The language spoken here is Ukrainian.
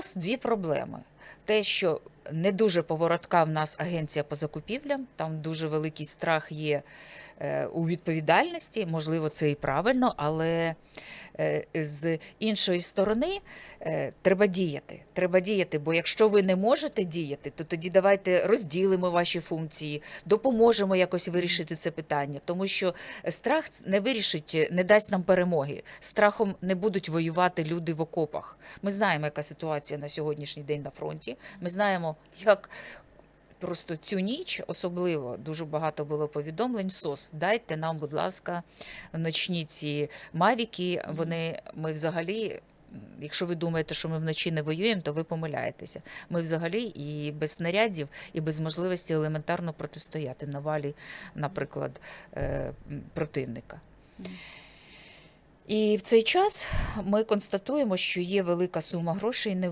нас дві проблеми: те, що не дуже поворотка в нас агенція по закупівлям, там дуже великий страх є е, у відповідальності. Можливо, це і правильно, але з іншої сторони е, треба діяти. Треба діяти, бо якщо ви не можете діяти, то тоді давайте розділимо ваші функції, допоможемо якось вирішити це питання, тому що страх не вирішить, не дасть нам перемоги. Страхом не будуть воювати люди в окопах. Ми знаємо, яка ситуація на сьогоднішній день на фронті. Ми знаємо, як просто цю ніч особливо дуже багато було повідомлень. СОС, дайте нам, будь ласка, ночні ці мавіки. Вони ми взагалі. Якщо ви думаєте, що ми вночі не воюємо, то ви помиляєтеся. Ми взагалі і без снарядів, і без можливості елементарно протистояти навалі, наприклад, е, противника. І в цей час ми констатуємо, що є велика сума грошей не